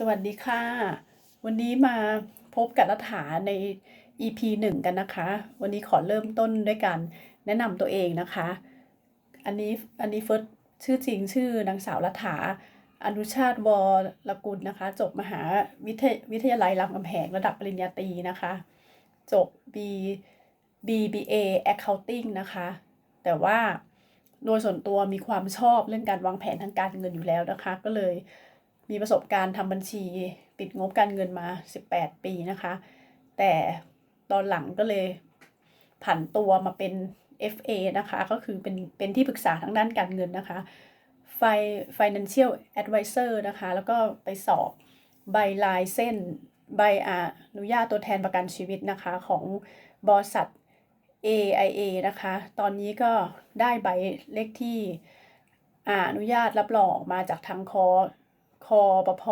สวัสดีค่ะ วันนี้มาพบกับรัฐาใน EP หนึ่งกันนะคะ วันนี้ขอเริ่มต้นด้วยการแนะนำตัวเองนะคะ อันนี้อันนี้เฟิร์สชื่อจริงชื่อนางสาวรัฐาอนุชาติวรกุลนะคะ จบมหาวิทยวิทยาลัยรามคำแหงระดับปริญญาตรีนะคะ จบ B BBA Accounting นะคะ แต่ว่าโดยส่วนตัวมีความชอบเรื่องการวางแผนทางการเงินอยู่แล้วนะคะ ก็เลย มีประสบการณ์ทำบัญชี ปิดงบการเงินมา 18 ปีนะคะ แต่ตอนหลังก็เลยผันตัวมาเป็น FA นะคะ ก็คือเป็นเป็นที่ปรึกษาทางด้านการเงินนะคะ Fi- Financial Advisor นะคะ แล้วก็ไปสอบใบลายเส้นใบอนุญาตตัวแทนประกันชีวิตนะคะของบริษัท AIA นะคะ ตอนนี้ก็ได้ใบเลขที่อนุญาตรับรองออกมาจากทางคอ ปพ